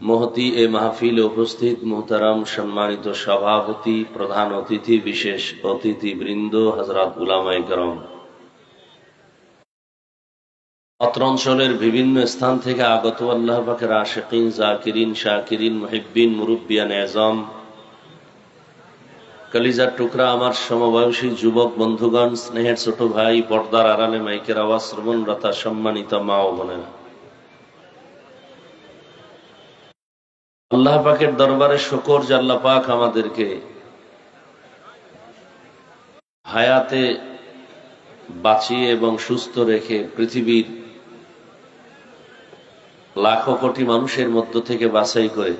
মহতি এ মাহফিলে উপস্থিত মোহতারাম সম্মানিত সভাপতি, প্রধান অতিথি, বিশেষ অতিথি বৃন্দ হজরত উলামাই করম। অত্র অঞ্চলের বিভিন্ন স্থান থেকে আগত আল্লাহ পাকের আশেকিন, জাকিরিন, শাকিরিন মহিবিন মুরব্বিয়ান, এজম। কালিজার টুকরা আমার সমবয়সী যুবক বন্ধুগণ, স্নেহের ছোট ভাই, পর্দার আড়ালে মাইকের আওয়াজ শ্রবণরতা সম্মানিত মা ও বোনেরা। আল্লাহ পাকের দরবারে শকর আল্লাহ পাক আমাদেরকে হায়াতে বাঁচিয়ে এবং সুস্থ রেখে পৃথিবীর লাখো কোটি মানুষের মধ্য থেকে বাছাই করে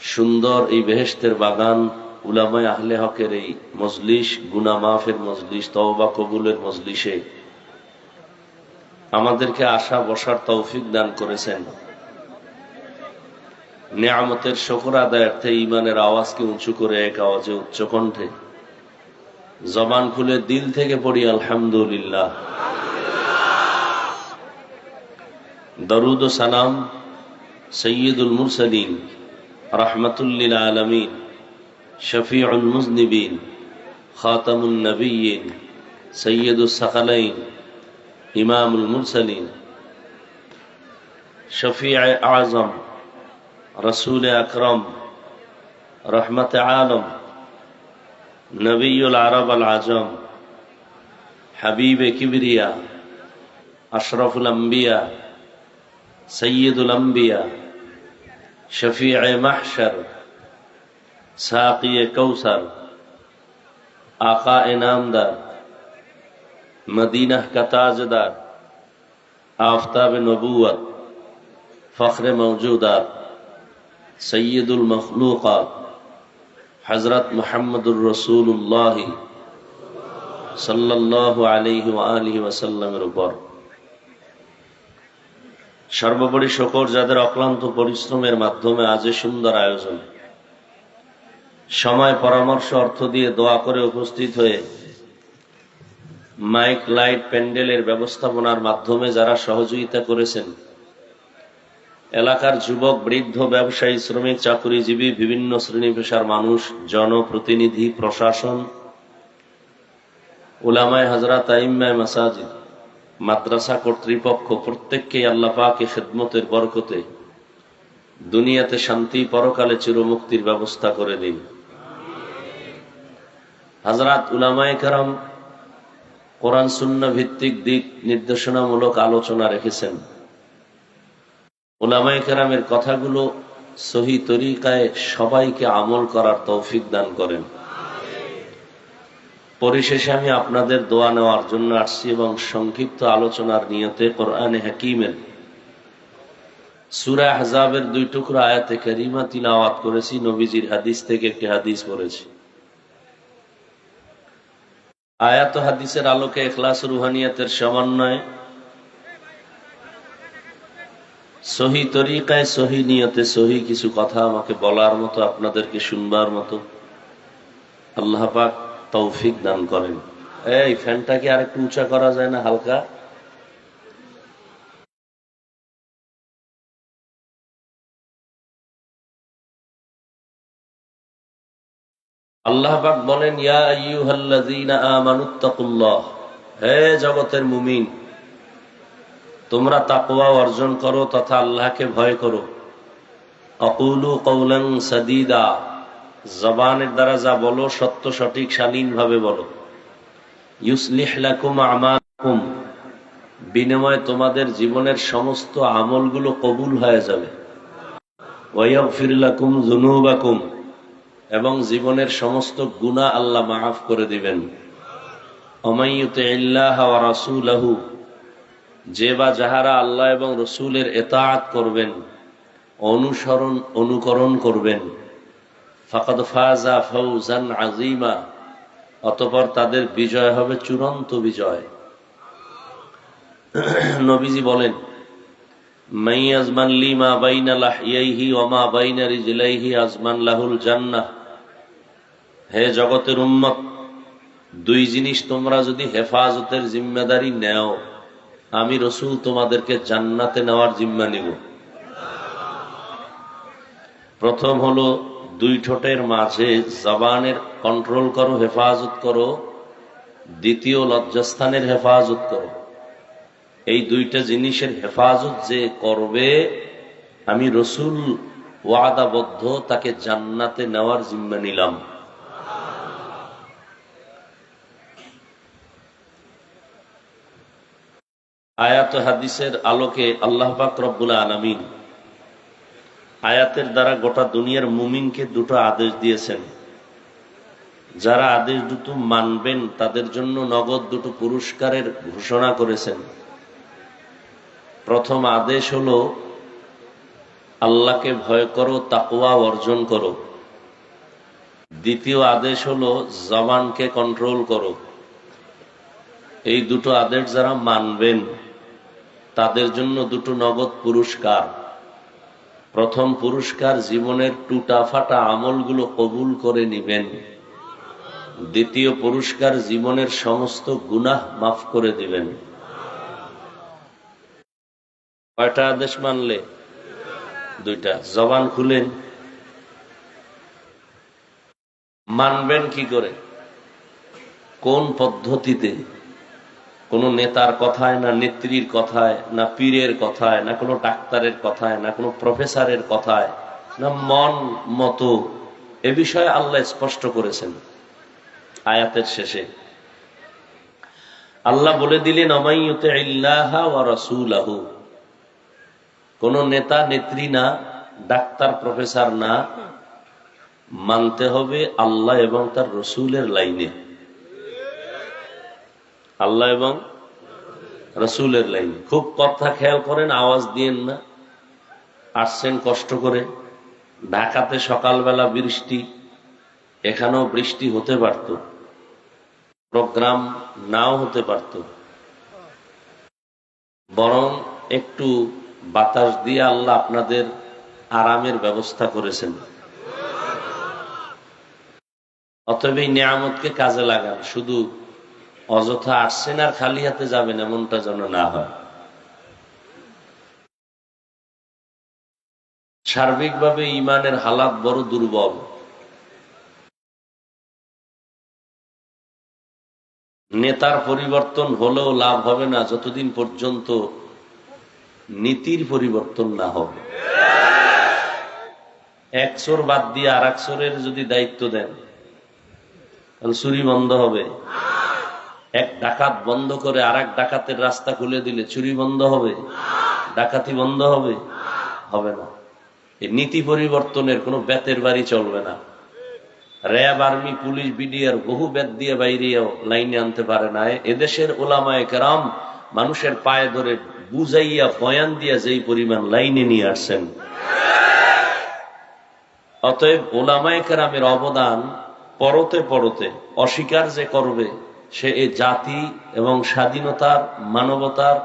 সুন্দর এই বেহেস্তের বাগান উলামায় আহলে হকের এই মজলিস গুনা মাফের মজলিস, তওবা কবুলের মজলিসে আমাদেরকে আশা বসার তৌফিক দান করেছেন। নিয়ামতের শকর আদায়ার্থে ইমানের আওয়াজকে উঁচু করে এক আওয়াজে উচ্চ কণ্ঠে। জবান খুলে দিল থেকে পড়ি, আলহামদুলিল্লাহ। দরুদ ও সালাম সৈয়দুল মুরসলিন, রহমতুল্লিল আলমিন, শফিউল মুজনিবিন খাতামুল নবীন সৈয়দুল সকালাইন, ইমামুল মুরসলিন শফি আজম رسول اکرم، رحمت عالم، نبی العرب العظم حبیب کبریا، اشرف الانبیاء، سید الانبیاء، شفیع محشر، ساقی کوثر، آقا انعام دار مدینہ کا تاجدار آفتاب نبوت، فخر موجودات সৈয়দুল মখলুকাত হজরত মোহাম্মদুর রসুল্লাহ সাল্লাহ উপর। সর্বোপরি শকর যাদের অক্লান্ত পরিশ্রমের মাধ্যমে আজ সুন্দর আয়োজন। সময় পরামর্শ অর্থ দিয়ে দোয়া করে উপস্থিত হয়ে মাইক, লাইট, প্যান্ডেলের ব্যবস্থাপনার মাধ্যমে যারা সহযোগিতা করেছেন এলাকার যুবক, বৃদ্ধ, ব্যবসায়ী, শ্রমিক, চাকুরিজীবী, বিভিন্ন শ্রেণি পেশার মানুষ, জনপ্রতিনিধি, প্রশাসন, উলামায় হাজরা তাইম্মায় মাসাজিদ, মাদ্রাসা কর্তৃপক্ষ প্রত্যেককে আল্লাপাকে খেদমতের বরকতে দুনিয়াতে শান্তি পরকালে চিরমুক্তির ব্যবস্থা করে দিন। হাজরাত উলামায় কারাম কোরআন শূন্য ভিত্তিক দিক নির্দেশনামূলক আলোচনা রেখেছেন। ওলামাই কেরামের কথাগুলো সহি তরিকায় সবাইকে আমল করার তৌফিক দান করেন। পরিশেষে আমি আপনাদের দোয়া নেওয়ার জন্য আসছি এবং সংক্ষিপ্ত আলোচনার নিয়তে কোরআনে হাকিমের সুরা হাজাবের দুই টুকরা আয়াতে করিমা তিলাওয়াত করেছি, নবীজির হাদিস থেকে একটি হাদিস পড়েছি। আয়াত হাদিসের আলোকে এখলাস রুহানিয়াতের সমন্বয় সহি তরিকায়, সহি নিয়তে সহি কিছু কথা আমাকে বলার মতো, আপনাদেরকে শুনবার মতো। আল্লাহ পাক তৌফিক দান করেন। এই ফ্যানটা কি আর একটু উঁচা করা যায় না, হালকা? আল্লাহ পাক বলেন, ইয়া আইয়ুহাল্লাযীনা আমানুত্তাকুল্লাহ হে জগতের মুমিন তোমরা তাকওয়া অর্জন করো তথা আল্লাহকে ভয় করো। অকুলু কৌলং সদিদা, জবানের দ্বারা যা বলো সত্য, সঠিক শালীন ভাবে বলো আমাকুম বিনিময়ে তোমাদের জীবনের সমস্ত আমলগুলো কবুল হয়ে যাবে। এবং জীবনের সমস্ত গুনাহ আল্লাহ মাফ করে দিবেন। অমাইয়ুতে ইল্লাহ ওয়া রাসূলাহু যে বা যাহারা আল্লাহ এবং রসুলের এতায়াত করবেন, অনুসরণ, অনুকরণ করবেন, ফাকাদ ফাজা ফৌজান আজিমা অতপর তাদের বিজয় হবে চূড়ান্ত বিজয়। নবীজি বলেন, মাই আজমান লিমা বাইনা লাহিয়াইহি ওমা বাইনা রিজলাইহি আজমান লাহুল জান্নাহ। হে জগতের উম্মত, দুই জিনিস তোমরা যদি হেফাজতের জিম্মেদারি নেও। আমি রসুল তোমাদেরকে জান্নাতে নেওয়ার জিম্মা নিব। প্রথম হলো দুই ঠোঁটের মাঝে জবানের কন্ট্রোল করো, হেফাজত করো। দ্বিতীয় লজ্জাস্থানের হেফাজত করো। এই দুইটা জিনিসের হেফাজত যে করবে, আমি রসুল ওয়াদাবদ্ধ তাকে জান্নাতে নেওয়ার জিম্মা নিলাম। আয়াত হাদিসের আলোকে আল্লাহ পাক রব্বুল আলমিন আয়াতের দ্বারা গোটা দুনিয়ার মুমিনকে দুটো আদেশ দিয়েছেন। যারা আদেশ দুটো মানবেন, তাদের জন্য নগদ দুটো পুরস্কারের ঘোষণা করেছেন। প্রথম আদেশ হলো, আল্লাহকে ভয় করো তাকুয়া অর্জন করো। দ্বিতীয় আদেশ হলো, জবানকে কন্ট্রোল করো। এই দুটো আদেশ যারা মানবেন তাদের জন্য দুটো নগদ পুরস্কার। প্রথম পুরস্কার জীবনের টুটা ফাটা আমলগুলো কবুল করে নিবেন। দ্বিতীয় পুরস্কার জীবনের সমস্ত গুনাহ মাফ করে দিবেন। কয়টা আদেশ মানলে? দুইটা। জবান খুলেন। মানবেন কি করে? কোন পদ্ধতিতে? কোন নেতার কথায়, না নেত্রীর কথায়, না পীরের কথায়, না কোনো ডাক্তারের কথায়, না কোনো প্রফেসরের কথায়, না মন মতো, এ বিষয়ে আল্লাহ স্পষ্ট করেছেন আয়াতের শেষে। আল্লাহ বলে দিলেন কোন নেতা, নেত্রী না, ডাক্তার, প্রফেসর না, মানতে হবে আল্লাহ এবং তার রসুলের লাইনে। আল্লাহ এবং রসুলের লাইন। খুব কথা খেয়াল করেন, আওয়াজ দিয়েন না। আসছেন কষ্ট করে। ঢাকাতে সকালবেলা বৃষ্টি, এখানেও বৃষ্টি হতে পারত। প্রোগ্রাম নাও হতে পারত। বরং একটু বাতাস দিয়ে আল্লাহ আপনাদের আরামের ব্যবস্থা করেছেন। অতএব এই নিয়ামতকে কাজে লাগান। শুধু অযথা আসছেন আর খালি হাতে যাবেন, এমনটা যেন না হয়। সার্বিকভাবে ইমানের হালাত বড় দুর্বল। নেতার পরিবর্তন হলেও লাভ হবে না, যতদিন পর্যন্ত নীতির পরিবর্তন না হবে। এক চোর বাদ দিয়ে আর যদি দায়িত্ব দেন, তাহলে চুরি বন্ধ হবে। এক ডাকাত বন্ধ করে আর এক ডাকাতের রাস্তা খুলে দিলে চুরি বন্ধ হবে? ডাকাতি বন্ধ হবে? হবে না। এই নীতি পরিবর্তনের কোনো বেতের বাড়ি চলবে না। র্যাব, আর্মি, পুলিশ, বিডিআর বহু বেত দিয়ে বাইরেও লাইনে আনতে পারে না। এদেশের ওলামায় কেরাম মানুষের পায়ে ধরে বুঝাইয়া, বয়ান দিয়া যেই পরিমাণ লাইনে নিয়ে আসছেন। অতএব ওলামায় কেরামের অবদান পরতে পরতে অস্বীকার যে করবে সে এ জাতি এবং স্বাধীনতার, মানবতার,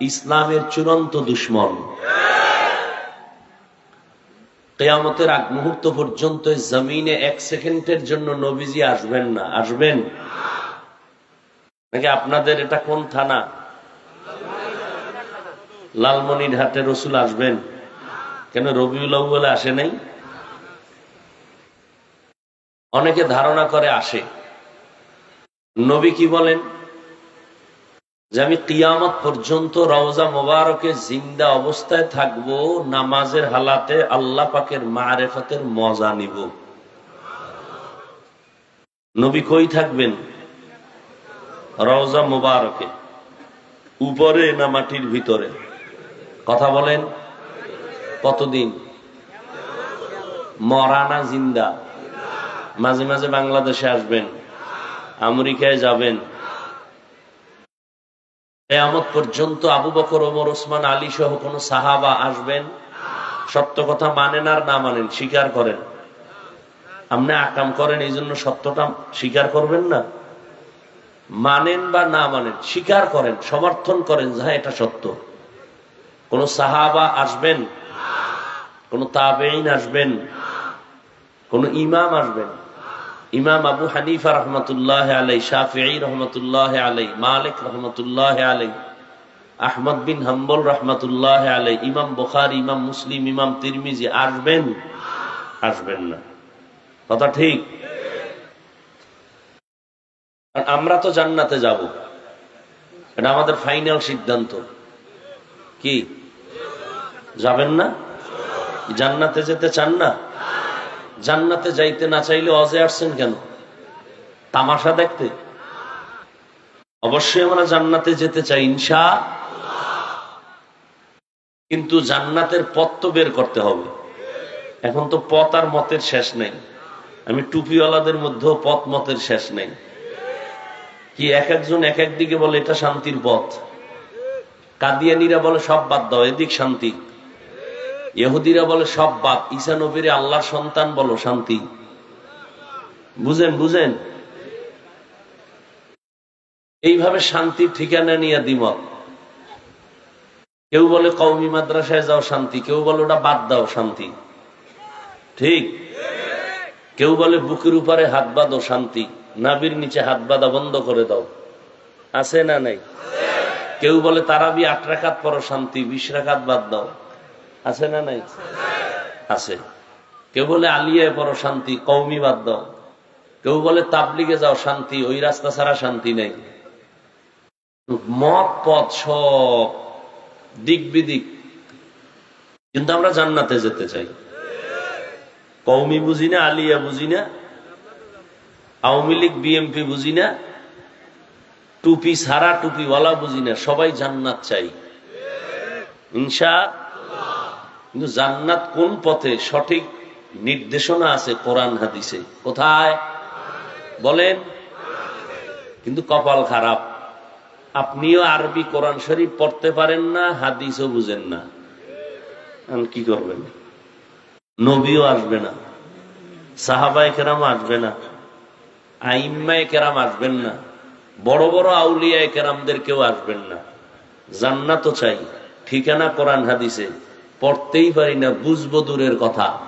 ইসলামের চূড়ান্ত দুশ্মন। কেয়ামতের আগ মুহূর্ত পর্যন্ত জমিনে এক সেকেন্ডের জন্য নবীজি আসবেন না। আসবেন? নাকি আপনাদের এটা কোন থানা? লালমনিরহাটে রসুল আসবেন? কেন রবিউল আসে নাই? অনেকে ধারণা করে আসে। নবী কি বলেন? যে আমি কিয়ামত পর্যন্ত রওজা মোবারকে জিন্দা অবস্থায় থাকব, নামাজের হালাতে আল্লাহ পাকের মারেফতের মজা নিব। নবী কই থাকবেন? রওজা মোবারকে, উপরে না মাটির ভিতরে? কথা বলেন, কতদিন? মরানা জিন্দা? মাঝে মাঝে বাংলাদেশে আসবেন। আমেরিকায় যাবেন। কেয়ামত পর্যন্ত আবু বকর, ওমর, ওসমান, আলী সহ কোন সাহাবা আসবেন? সত্য কথা মানেন আর না মানেন, স্বীকার করেন। আপনি আকাম করেন, এই জন্য সত্যটা স্বীকার করবেন না? মানেন বা না মানেন, স্বীকার করেন, সমর্থন করেন যা এটা সত্য। কোন সাহাবা আসবেন? কোন তাবেইন আসবেন? কোন ইমাম আসবেন? ইমাম আবু হানিফা রহমতুল্লাহ আলাই শাফি রহমতুল্লাহ আলাই মালিক রহমতুল্লাহ আলাই আহমদ বিন হাম্বল রহমতুল্লাহ আলাই ইমাম বখার, ইমাম মুসলিম, ইমাম তিরমিজি, আসবেন? আসবেন না। কথা ঠিক? আমরা তো জান্নাতে যাব। এটা আমাদের ফাইনাল সিদ্ধান্ত। কি? যাবেন না? জান্নাতে যেতে চান না? জান্নাতে যাইতে না চাইলে অজে আসছেন কেন? তামাশা দেখতে? অবশ্যই আমরা জান্নাতে যেতে চাই, ইনশা কিন্তু জান্নাতের পথ তো বের করতে হবে। এখন তো পথ আর মতের শেষ নেই। আমি টুপিওয়ালাদের মধ্যেও পথ মতের শেষ নেই। কি এক একজন এক এক দিকে বলে, এটা শান্তির পথ। কাদিয়ানিরা বলে, সব বাদ দাও, এদিক শান্তি। ইহুদিরা বলে, সব বাদ ঈসা নবীরে আল্লাহর সন্তান বলো, শান্তি। বুঝেন বুঝেন? এইভাবে শান্তির ঠিকানা নিয়ে দিমত কেউ বলে কৌমি মাদ্রাসায় যাও, শান্তি। কেউ বলে, ওটা বাদ দাও, শান্তি। ঠিক? কেউ বলে, বুকের উপরে হাত বাঁধো, শান্তি। নাবির নিচে হাত বাঁধা বন্ধ করে দাও। আছে না নাই? কেউ বলে, তারাবি আট রাখাত পরো শান্তি। বিশ রাখাত বাদ দাও। আছে না নাই? আছে। কেউ বলে আলিয়ায় পরো শান্তি কৌমি বাদ দাও। কেউ বলে তাবলিগে যাও, শান্তি, ওই রাস্তা ছাড়া শান্তি নেই। মত, পথ সব দিক বিদিক। কিন্তু আমরা জান্নাতে যেতে চাই। কৌমি বুঝি না, আলিয়া বুঝি না, আওয়ামী লীগ, বিএমপি বুঝি না, টুপি সারা টুপিওয়ালা বুঝি না, সবাই জান্নাত চাই। ইনশা কিন্তু জান্নাত কোন পথে সঠিক নির্দেশনা আছে কোরআন, হাদিসে? কোথায়? বলেন। কিন্তু কপাল খারাপ। আপনিও আরবি কোরআন শরীফ পড়তে পারেন না, হাদিসও বুঝেন না। কি করবেন? নবীও আসবে না। সাহাবাই কেরাম আসবে না। আইম্মায় কেরাম আসবেন না। বড় বড় আউলিয়ায় কেরামদের কেউ আসবেন না। জান্নাতও চাই। ঠিকানা কোরআন, হাদিসে। পড়তেই পারি না, বুঝব দূরের কথা।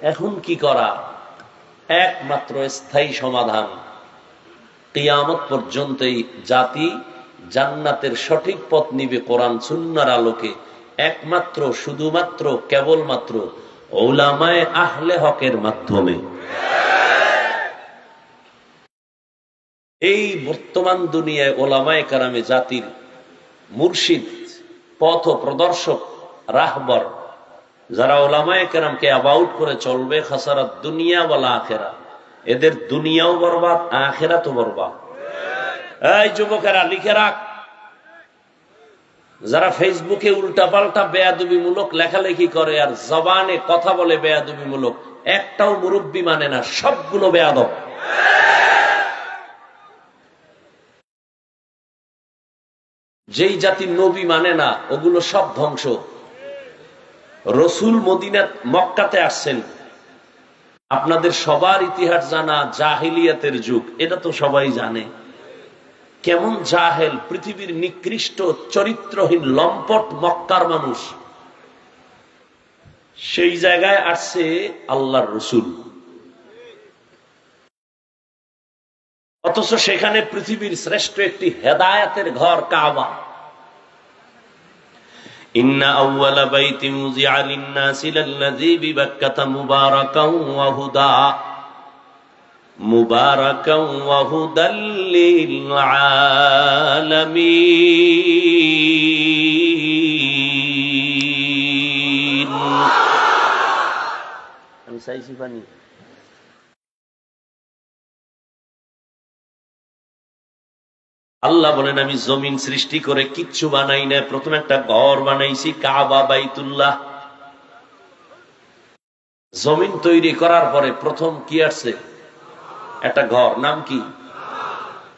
এখন কি করা? একমাত্র স্থায়ী সমাধান। কিয়ামত পর্যন্ত এই জাতি জান্নাতের সঠিক পথ নিবে কোরআন সুন্নার আলোকে। একমাত্র, শুধুমাত্র, কেবলমাত্র ওলামায় আহলে হকের মাধ্যমে। এই বর্তমান দুনিয়ায় ওলামায় কারামে জাতির মুর্শিদ পথ প্রদর্শক রাহবর। যারা ওলামায় কেরামকে অ্যাবাউট করে চলবে খাসারাত দুনিয়া বলা আখেরা। এদের দুনিয়াও বরবাদ আখেরা তো বরবাদ। এই যুবকেরা, লিখে রাখ। যারা ফেসবুকে উল্টা পাল্টা বেয়াদুবি মূলক লেখালেখি করে আর জবানে কথা বলে বেয়াদুবি মূলক একটাও মুরব্বী মানে না, সবগুলো বেয়াদব। যেই জাতির নবী মানে না, ওগুলো সব ধ্বংস। রসুল মদিনা মক্কাতে আসছেন। আপনাদের সবার ইতিহাস জানা জাহিলিয়াতের যুগ, এটা তো সবাই জানে। কেমন জাহেল, পৃথিবীর নিকৃষ্ট, চরিত্রহীন, লম্পট মক্কার মানুষ। সেই জায়গায় আসছে আল্লাহর রসুল। অথচ সেখানে পৃথিবীর শ্রেষ্ঠ একটি হেদায়াতের ঘর কাবা। মুজিআ লিন-নাসি লাল্লাযী বিবাক্কাতা মুবারাকান ওয়া হুদা। মুবারাকান ওয়া হুদাল লিল আলামিন আমি চাইছি পানি। আল্লাহ বলেন, আমি জমিন সৃষ্টি করে কিচ্ছু বানাই না প্রথম একটা ঘর বানাইছি, কাবা, বাইতুল্লাহ। জমিন তৈরি করার পরে প্রথম কি আসছে? একটা ঘর। নাম কি?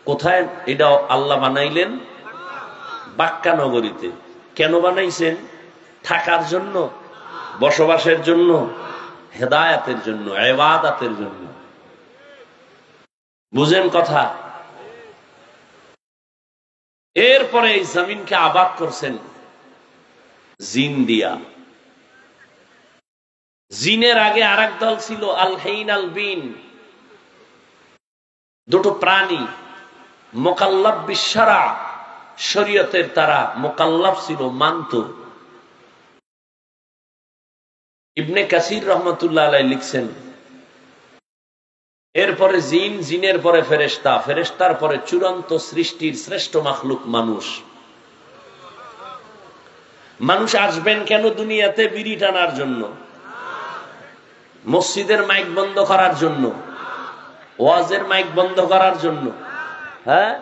কোথায়? এটা আল্লাহ বানাইলেন বাক্কা নগরীতে কেন বানাইছেন? থাকার জন্য? বসবাসের জন্য? হেদায়াতের জন্য? এবাদাতের জন্য? বুঝেন কথা? এরপরে এই জমিনকে আবাদ করছেন জিন দিয়া। জিনের আগে আর দল ছিল আল হেইন আল বিন দুটো প্রাণী, মোকাল্লাব বিশ্বারা শরীয়তের তারা মোকাল্লাব ছিল, মানত। ইবনে কাসির রহমতুল্লাহ লিখছেন এরপরে জিন, জিনের পরে ফেরেস্তা ফেরেস্তার পরে চূড়ান্ত সৃষ্টির শ্রেষ্ঠ মাখলুক মানুষ। মানুষ আসবেন কেন দুনিয়াতে? বিড়ি টানার জন্য। মসজিদের মাইক বন্ধ করার জন্য। ওয়াজের মাইক বন্ধ করার জন্য। হ্যাঁ?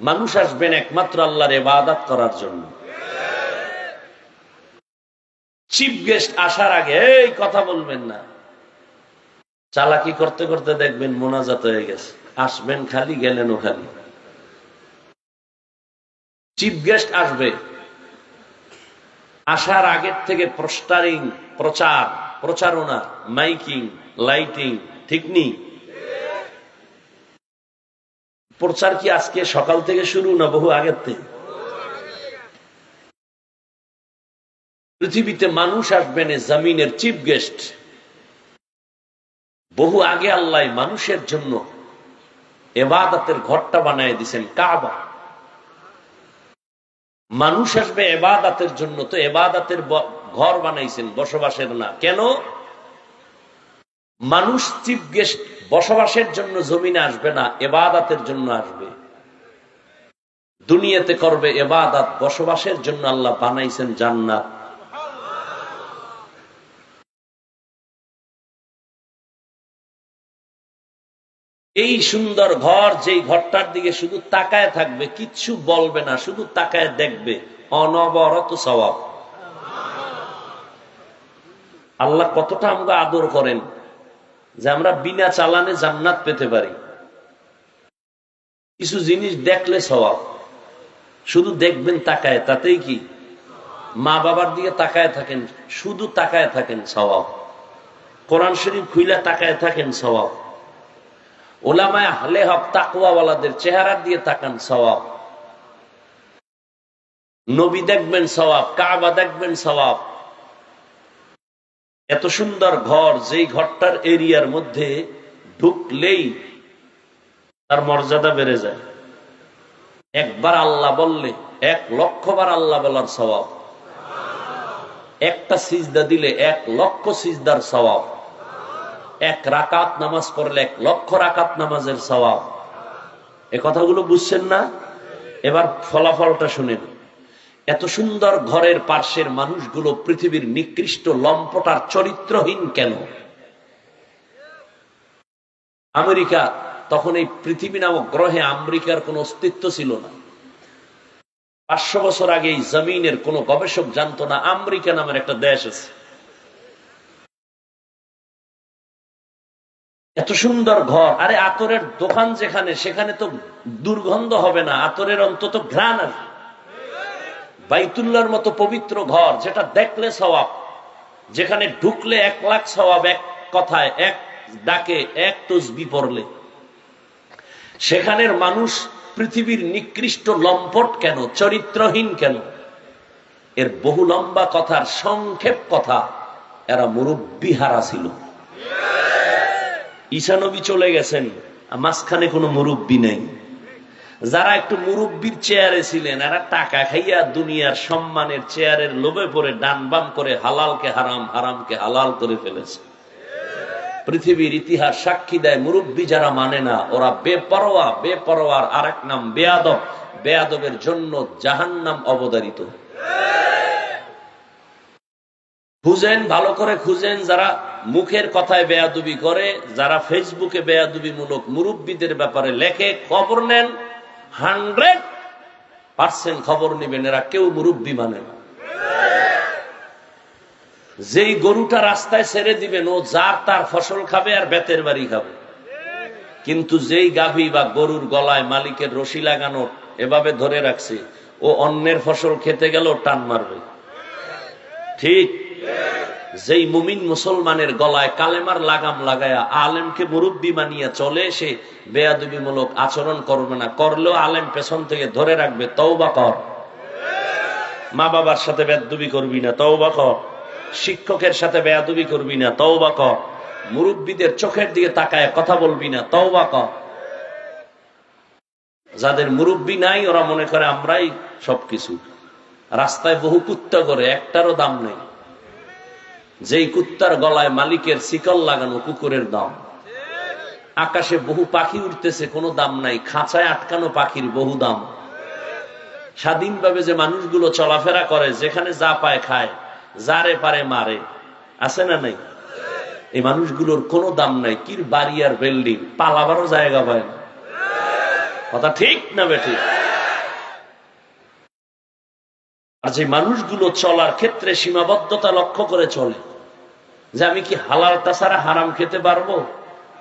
মানুষ আসবেন একমাত্র আল্লাহর এবাদাত করার জন্য। চিফ গেস্ট আসার আগে, এই কথা বলবেন না। চালাকি করতে করতে দেখবেন মোনাজাত হয়ে গেছে। আসবেন খালি, গেলেনও খালি। চিফ গেস্ট আসবে। আসার আগের থেকে প্রস্টারিং প্রচার, প্রচারণা, মাইকিং, লাইটিং, ঠিক নেই প্রচার কি আজকে সকাল থেকে শুরু না বহু আগের থেকে? পৃথিবীতে মানুষ আসবেন, জামিনের চিফ গেস্ট বহু আগে আল্লাহ মানুষের জন্য এবাদাতের ঘরটা বানায় দিছেন কাবা। মানুষ আসবে এবাদাতের জন্য, তো এবাদাতের ঘর বানাইছেন, বসবাসের না। কেন? মানুষ চিফ গেস্ট, বসবাসের জন্য জমিনে আসবে না, এবাদাতের জন্য আসবে। দুনিয়াতে করবে এবাদাত, বসবাসের জন্য আল্লাহ বানাইছেন জান্নাত। এই সুন্দর ঘর যেই ঘরটার দিকে শুধু তাকায় থাকবে, কিচ্ছু বলবে না, শুধু তাকায় দেখবে। অনবরত স্বভাব। আল্লাহ কতটা আমরা আদর করেন যে আমরা বিনা চালানে জান্নাত পেতে পারি। কিছু জিনিস দেখলে স্বভাব। শুধু দেখবেন, তাকায়। তাতেই কি? মা বাবার দিকে তাকায় থাকেন, শুধু তাকায় থাকেন স্বভাব। কোরআন শরীফ খুইলা তাকায় থাকেন স্বভাব। ওলামায় হলে হক তাকুয়াওয়ালাদের চেহারা দিয়ে তাকান সবাব নবী দেখবেন সবাব কাবা দেখবেন সবাব এত সুন্দর ঘর, যেই ঘরটার এরিয়ার মধ্যে ঢুকলেই তার মর্যাদা বেড়ে যায়। একবার আল্লাহ বললে, এক লক্ষবার আল্লাহ বলার স্বভাব একটা সিজদা দিলে এক লক্ষ সিজদার স্বভাব এক রাকাত নামাজ পড়লে এক লক্ষ রাকাত নামাজের স্বভাব এ কথাগুলো বুঝছেন না? এবার ফলাফলটা শুনেন। এত সুন্দর ঘরের পার্শ্বের মানুষগুলো পৃথিবীর নিকৃষ্ট লম্পটার চরিত্রহীন কেন? আমেরিকা তখন এই পৃথিবী নামক গ্রহে আমেরিকার কোন অস্তিত্ব ছিল না। পাঁচশো বছর আগে এই জমিনের কোন গবেষক জানতো না আমেরিকা নামের একটা দেশ আছে। এত সুন্দর ঘর। আরে আতরের দোকান যেখানে, সেখানে তো দুর্গন্ধ হবে না। আতরের অন্তত ঘ্রাণ আসবে বাইতুল্লার মতো পবিত্র ঘর, যেটা দেখলে স্বভাব যেখানে ঢুকলে এক লাখ স্বভাব এক কথায়, এক ডাকে, এক তসবি পড়লে। সেখানের মানুষ পৃথিবীর নিকৃষ্ট লম্পট কেন, চরিত্রহীন কেন? এর বহু লম্বা কথার সংক্ষেপ কথা, এরা মুরব্বী হারা ছিল। ঈশানবী চলে গেছেন মাঝখানে কোনো মুরব্বী নেই। যারা একটু মুরব্বীর চেয়ারে ছিলেন, এরা টাকা খাইয়া দুনিয়ার সম্মানের চেয়ারের লোভে পড়ে ডান বাম করে হালালকে হারাম, হারামকে হালাল করে ফেলেছে। পৃথিবীর ইতিহাস সাক্ষী দেয়, মুরব্বী যারা মানে না, ওরা বেপরোয়া, বেপরোয়ার আরেক নাম বেয়াদব। বেয়াদবের জন্য জাহান নাম অবদারিত খুঁজেন, ভালো করে খুঁজেন যারা মুখের কথায় বেয়াদুবি করে, যারা ফেসবুকে বেয়াদুবি মূলক মুরব্বীদের ব্যাপারে লেখে, খবর নেন, হান্ড্রেড পার্সেন্ট খবর নেবেন, এরা কেউ মুরব্বী মানে না। যেই গরুটা রাস্তায় ছেড়ে দিবেন, ও যার তার ফসল খাবে আর বেতের বাড়ি খাবে। কিন্তু যেই গাভী বা গরুর গলায় মালিকের রশি লাগানো, এভাবে ধরে রাখছে, ও অন্যের ফসল খেতে গেল টান মারবে। ঠিক যেই মুমিন মুসলমানের গলায় কালেমার লাগাম লাগায়া আলেমকে মুরব্বী মানিয়া চলে সে বেয়াদুবিমূলক আচরণ করবে না, করলেও আলেম পেছন থেকে ধরে রাখবে তৌবা কর। মা বাবার সাথে বেদুবি করবি না তৌবা কর। শিক্ষকের সাথে বেয়াদুবি করবি না তৌবা কর। মুরব্বীদের চোখের দিকে তাকায় কথা বলবি না তৌবা কর। যাদের মুরব্বী নাই, ওরা মনে করে আমরাই সবকিছু। রাস্তায় বহু কুত্তা করে, একটারও দাম নেই। যেই কুত্তার গলায় মালিকের শিকল লাগানো কুকুরের দাম। আকাশে বহু পাখি উঠতেছে, কোনো দাম নাই। খাঁচায় আটকানো পাখির বহু দাম। স্বাধীনভাবে যে মানুষগুলো চলাফেরা করে, যেখানে যা পায় খায়, যারে পারে মারে। আছে না নাই? এই মানুষগুলোর কোনো দাম নাই। কির বাড়ি আর বিল্ডিং? পালাবারও জায়গা পায় না। কথা ঠিক না বেঠি? আর যে মানুষগুলো চলার ক্ষেত্রে সীমাবদ্ধতা লক্ষ্য করে চলে যে আমি কি হালাল তাছাড়া হারাম খেতে পারব?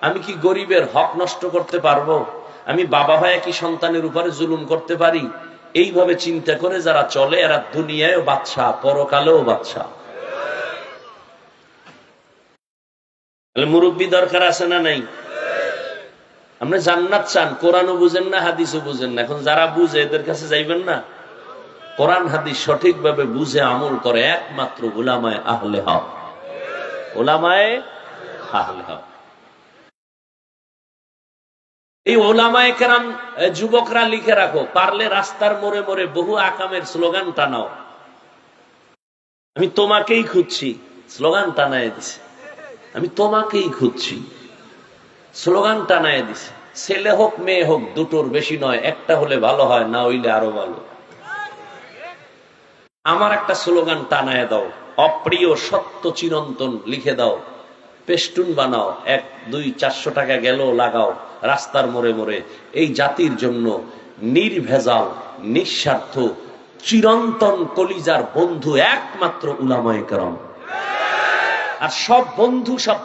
আমি কি গরিবের হক নষ্ট করতে পারব? আমি বাবা হয়ে কি সন্তানের উপরে জুলুম করতে পারি? এইভাবে চিন্তা করে যারা চলে, এরা দুনিয়ায়ও বাচ্চা পরকালেও বাচ্চা মুরব্বী দরকার আছে না নাই? আপনি জান্নাত চান, কোরআনও বুঝেন না, হাদিসও বুঝেন না। এখন যারা বুঝে, এদের কাছে যাইবেন না? কোরআন, হাদিস সঠিকভাবে বুঝে আমল করে একমাত্র ওলামায় আহলে হক। এই ওলামায় কেরাম যুবকরা লিখে রাখো, পারলে রাস্তার মোড়ে মোড়ে বহু আকামের স্লোগান টানাও। আমি তোমাকেই খুঁজছি, স্লোগান টানায় দিছে। আমি তোমাকেই খুঁজছি, স্লোগান টানায় দিছে। ছেলে হোক, মেয়ে হোক, দুটোর বেশি নয়, একটা হলে ভালো হয়, না হইলে আরও ভালো। আমার একটা স্লোগান টানায় দাও। অপ্রিয় সত্য চিরন্তন লিখে দাও। পেস্টুন বানাও। এক, দুই, চারশো টাকা গেল লাগাও। রাস্তার মোড়ে মোড়ে। এই জাতির জন্য নির্ভেজাল, নিঃস্বার্থ, চিরন্তন কলিজার বন্ধু একমাত্র উলামায় কারণ আর সব বন্ধু সব